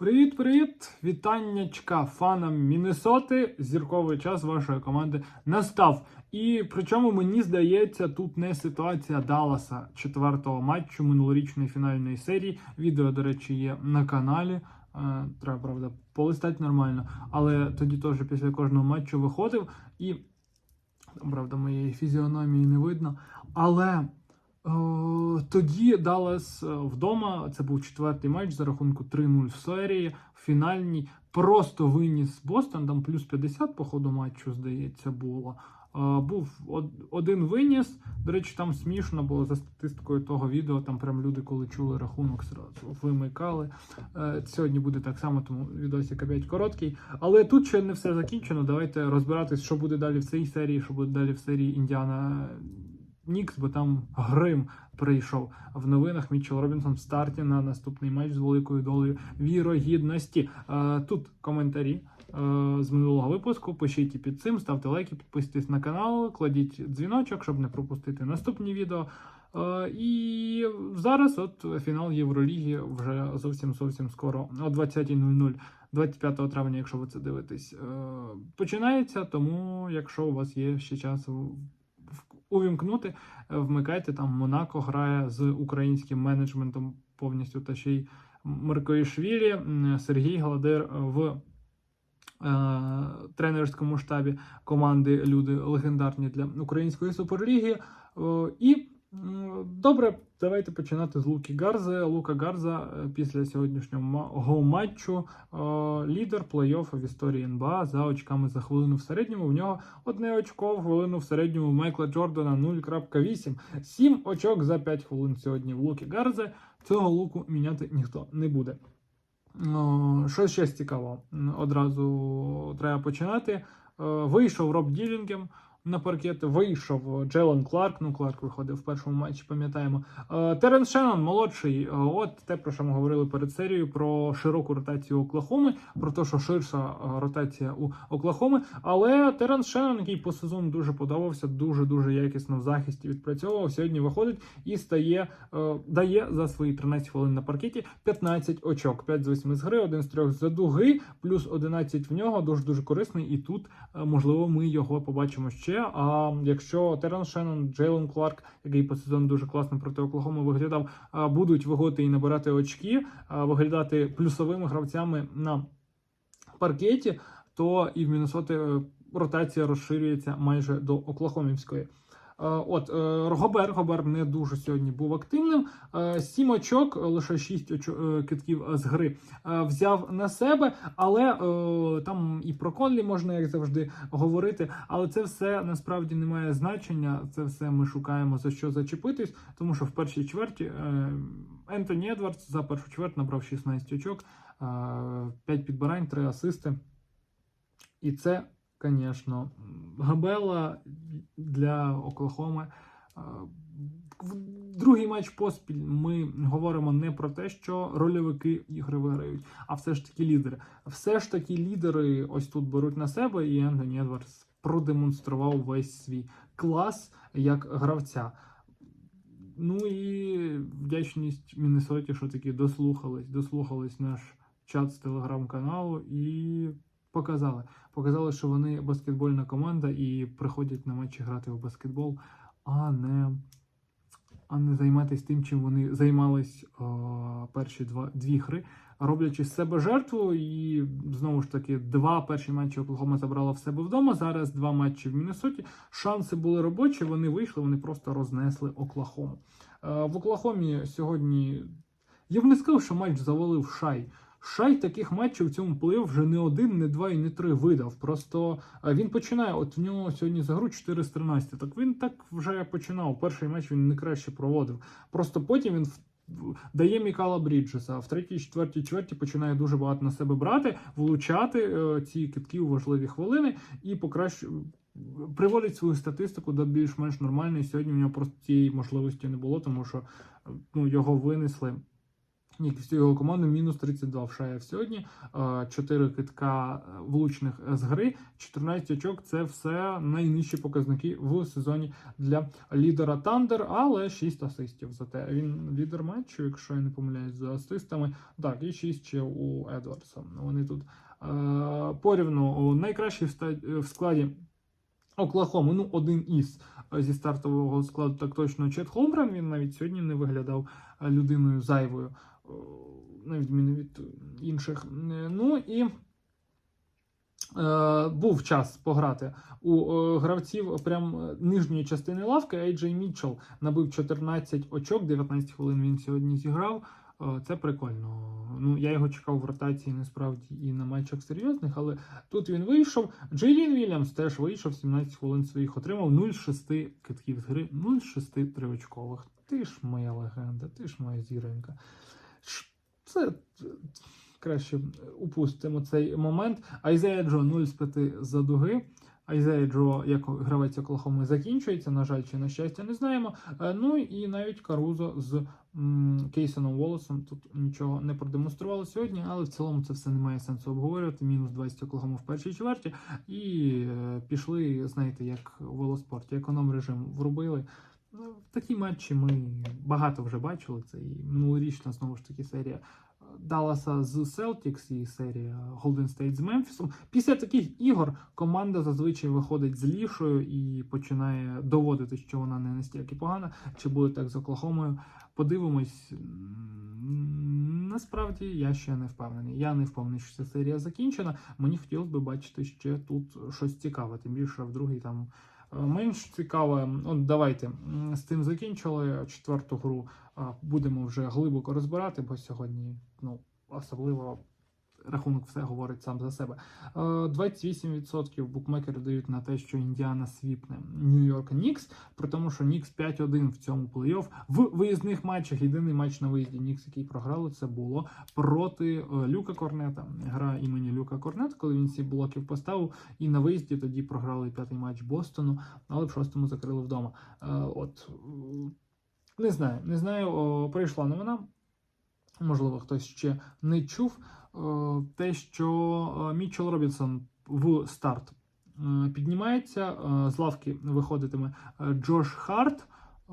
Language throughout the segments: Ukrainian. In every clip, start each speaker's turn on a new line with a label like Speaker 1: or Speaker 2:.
Speaker 1: Привіт-привіт! Вітаннячка фанам Міннесоти. Зірковий час вашої команди настав. І причому мені здається, тут не ситуація Далласа четвертого матчу минулорічної фінальної серії. Відео, до речі, є на каналі. Е, Треба, правда, полистати нормально. Але тоді теж після кожного матчу виходив і, правда, моєї фізіономії не видно. Але Тоді Даллас е, вдома. Це був четвертий матч за рахунку 3-0 в серії. Фінальній просто виніс Бостон. Там плюс 50 по ходу матчу, здається, було. Е, Був один виніс. До речі, там смішно було за статистикою того відео. Там прям люди, коли чули рахунок, зразу вимикали. Е, Сьогодні буде так само, тому відосик опять короткий. Але тут ще не все закінчено. Давайте розбиратись, що буде далі в цій серії, що буде далі в серії Індіана Нікс, бо там Грим прийшов в новинах. Мітчел Робінсон в старті на наступний матч з великою долею вірогідності. Е, Тут коментарі е, з минулого випуску. Пишіть під цим, ставте лайки, підписуйтесь на канал, кладіть дзвіночок, щоб не пропустити наступні відео. Е, І зараз, от фінал Євроліги вже зовсім зовсім скоро, о 20.00. 25 травня, якщо ви це дивитесь, починається. Тому, якщо у вас є ще час увімкнути, е, вмикайте там Монако грає з українським менеджментом повністю та ще й Маркоїшвілі, Сергій Гладир в е, тренерському штабі команди люди легендарні для української суперліги. Е, і добре, давайте починати з Луки Гарзи. Лука Гарза е, після сьогоднішнього матчу е, лідер плей-оффу в історії НБА за очками за хвилину в середньому. В нього одне очко в хвилину в середньому Майкла Джордана 0.8. Сім очок за 5 хвилин сьогодні в Луки Гарзи. Цього луку міняти ніхто не буде. Що ще цікаво, одразу треба починати. Е, Вийшов Роб Ділінгем на паркет, вийшов Джелен Кларк. Ну, Кларк виходив в першому матчі, пам'ятаємо. Е, Теренс Шеннон, молодший. Е, От те, про що ми говорили перед серією, про широку ротацію Оклахоми, про те, що ширша е, ротація у Оклахоми. Але Теренс Шеннон, який по сезону дуже подобався, дуже дуже якісно в захисті відпрацьовував. Сьогодні виходить і стає, дає за свої 13 хвилин на паркеті 15 очок, 5 з 8 з гри, 1 з 3 за дуги, плюс 11 в нього. Дуже дуже корисний. І тут можливо ми його побачимо ще. А якщо Терен Шеннон, Джейлон Кларк, який по сезону дуже класно проти Оклахоми виглядав, будуть виготи і набирати очки, виглядати плюсовими гравцями на паркеті, то і в Міннесоти е, ротація розширюється майже до Оклахомівської. Е, От е, Гобер, Гобер не дуже сьогодні був активним. Е, Сім очок, лише шість очо- е, китків з гри взяв на себе, але там і про Конлі можна, як завжди, говорити. Але це все насправді не має значення. Це все ми шукаємо за що зачепитись, тому що в першій чверті Ентоні Едвардс за першу чверть набрав 16 очок, 5 підбирань, 3 асисти. І це, звісно, Габела для Оклахоми. Е, другий матч поспіль ми говоримо не про те, що рольовики ігри виграють, а все ж таки лідери. Все ж таки лідери ось тут беруть на себе, і Ентоні Едвардс продемонстрував весь свій клас як гравця. Ну і вдячність Міннесоті, що таки дослухались, дослухались наш чат з телеграм-каналу і показали. Показали, що вони баскетбольна команда і приходять на матчі грати в баскетбол, а не, а не займатися тим, чим вони займались о, перші два, дві гри, роблячи з себе жертву. І знову ж таки, два перші матчі Оклахома забрала в себе вдома. Зараз два матчі в Міннесоті. Шанси були робочі, вони вийшли, вони просто рознесли Оклахому. Е, В Оклахомі сьогодні. Я б не сказав, що матч завалив Шай. Шай таких матчів в цьому плей вже не один, не два і не три видав. Просто е, він починає. От в нього сьогодні за гру 4 з 13. Так він так вже починав. Перший матч він не краще проводив. Просто потім він дає Мікала Бріджеса. А в третій, четвертій, чверті починає дуже багато на себе брати, влучати е, ці китки у важливі хвилини і покращує. Приводить свою статистику до більш-менш нормальної. Сьогодні в нього просто цієї можливості не було, тому що е, ну, його винесли як всю його команду, мінус 32 в Шаєв сьогодні. 4 китка е, влучних з гри, 14 очок це все найнижчі показники в сезоні для лідера Тандер, але 6 асистів. Зате він лідер матчу, якщо я не помиляюсь, за асистами. Так, і 6 ще у Едвардса. Вони тут е, порівну найкращий в, складі. Оклахоми, ну один із е, зі стартового складу, так точно Чет Холмгрен. Він навіть сьогодні не виглядав е, людиною зайвою, е, на відміну від інших. Е, Ну і е, був час пограти у е, гравців прям е, нижньої частини лавки. Ейджей Мітчелл набив 14 очок, 19 хвилин він сьогодні зіграв. Е, Це прикольно. Ну, я його чекав в ротації насправді і на матчах серйозних, але тут він вийшов. Джейлін Вільямс теж вийшов 17 хвилин своїх, отримав 0,6 китків з гри, 0,6 триочкових. Ти ж моя легенда, ти ж моя зіронька. Це е, краще упустимо цей момент. Айзея Джо 0 з 5 за дуги. Айзея Джо, як гравець Оклахоми, закінчується. На жаль, чи на щастя, не знаємо. Е, Ну і навіть Карузо з Кейсоном Волосом тут нічого не продемонстрували сьогодні, але в цілому це все не має сенсу обговорювати. Мінус 20 Оклахома в першій чверті. І е, пішли, знаєте, як в велоспорті, економ режим врубили. Ну, такі матчі ми багато вже бачили. Це і минулорічна знову ж таки серія Далласа з Celtics і серія Golden State з Мемфісом. Після таких ігор команда зазвичай виходить злішою і починає доводити, що вона не настільки погана, чи буде так з Оклахомою. Подивимось. Насправді я ще не впевнений. Я не впевнений, що ця серія закінчена. Мені хотілося б бачити ще тут щось цікаве, тим більше в другій там менш цікаве. От давайте з цим закінчили четверту гру. Будемо вже глибоко розбирати, бо сьогодні ну особливо. Рахунок все говорить сам за себе. Е, 28% букмекери дають на те, що Індіана свіпне Нью-Йорк Нікс, при тому, що Нікс 5-1 в цьому плей-офф. В виїзних матчах єдиний матч на виїзді Нікс, який програли, це було проти е, Люка Корнета. Гра імені Люка Корнета, коли він сі блоків поставив, і на виїзді тоді програли п'ятий матч Бостону, але в шостому закрили вдома. Е, От е, не знаю, не знаю. Прийшла новина. Можливо, хтось ще не чув е, те, що е, Мітчел Робінсон в старт е, піднімається. е, З лавки виходитиме е, Джош Харт. Е,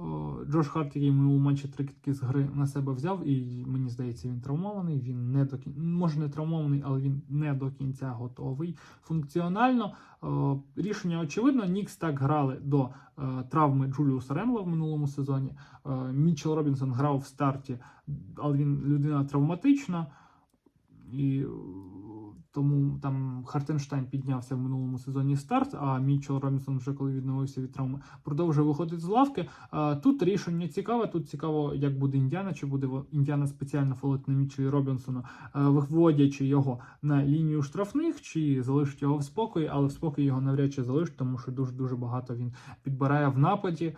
Speaker 1: Джош Харт, який ми у матчі три кітки з гри на себе взяв, і мені здається, він травмований. Він не до кін... може не травмований, але він не до кінця готовий функціонально. Е, Рішення очевидно. Нікс так грали до е, травми Джуліуса Ренла в минулому сезоні. Е, Мітчел Робінсон грав в старті, але він людина травматична. І е, тому там Хартенштайн піднявся в минулому сезоні старт, а Мітчел Робінсон, вже коли відновився від травми, продовжує виходити з лавки. Тут рішення цікаве. Тут цікаво, як буде Індіана, чи буде Індіана спеціально фолити на Мітчелі Робінсона, е, виводячи його на лінію штрафних, чи залишить його в спокої, але в спокої його навряд чи залишить, тому що дуже дуже багато він підбирає в нападі.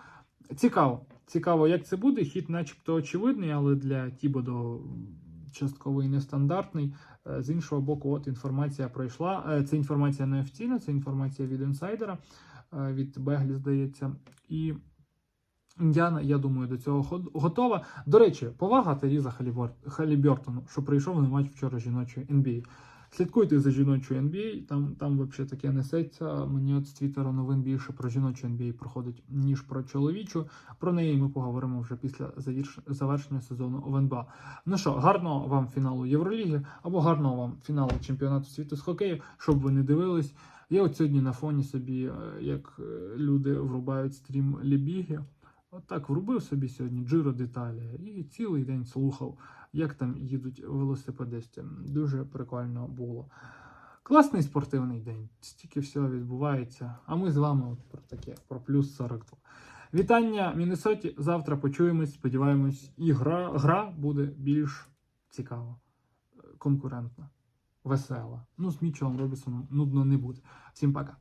Speaker 1: Цікаво, цікаво, як це буде. Хід, начебто, очевидний, але для Тібодо частково і нестандартний. Е, З іншого боку, от інформація пройшла. Е, Це інформація не офіційна, це інформація від інсайдера, е, від Беглі, здається. І Індіана, я думаю, до цього готова. До речі, повага Халібор- Халібертону, що прийшов на матч вчора жіночої NBA. Слідкуйте за жіночою NBA, там, там взагалі таке несеться. Мені от з Твіттера новин більше про жіночу NBA проходить, ніж про чоловічу. Про неї ми поговоримо вже після завершення сезону в НБА. Ну що, гарного вам фіналу Євроліги або гарного вам фіналу чемпіонату світу з хокею, щоб ви не дивились. Я от сьогодні на фоні собі, е, як е, люди врубають стрім Лібіги. От так врубив собі сьогодні Джиро деталі і цілий день слухав, як там їдуть велосипедисти. Дуже прикольно було. Класний спортивний день. Стільки всього відбувається. А ми з вами от про таке, про плюс 42. Вітання Міннесоті. Завтра почуємось. Сподіваємось, і гра, гра буде більш цікава, е, конкурентна, весела. Ну, з Мічелом Робісоном нудно не буде. Всім пока.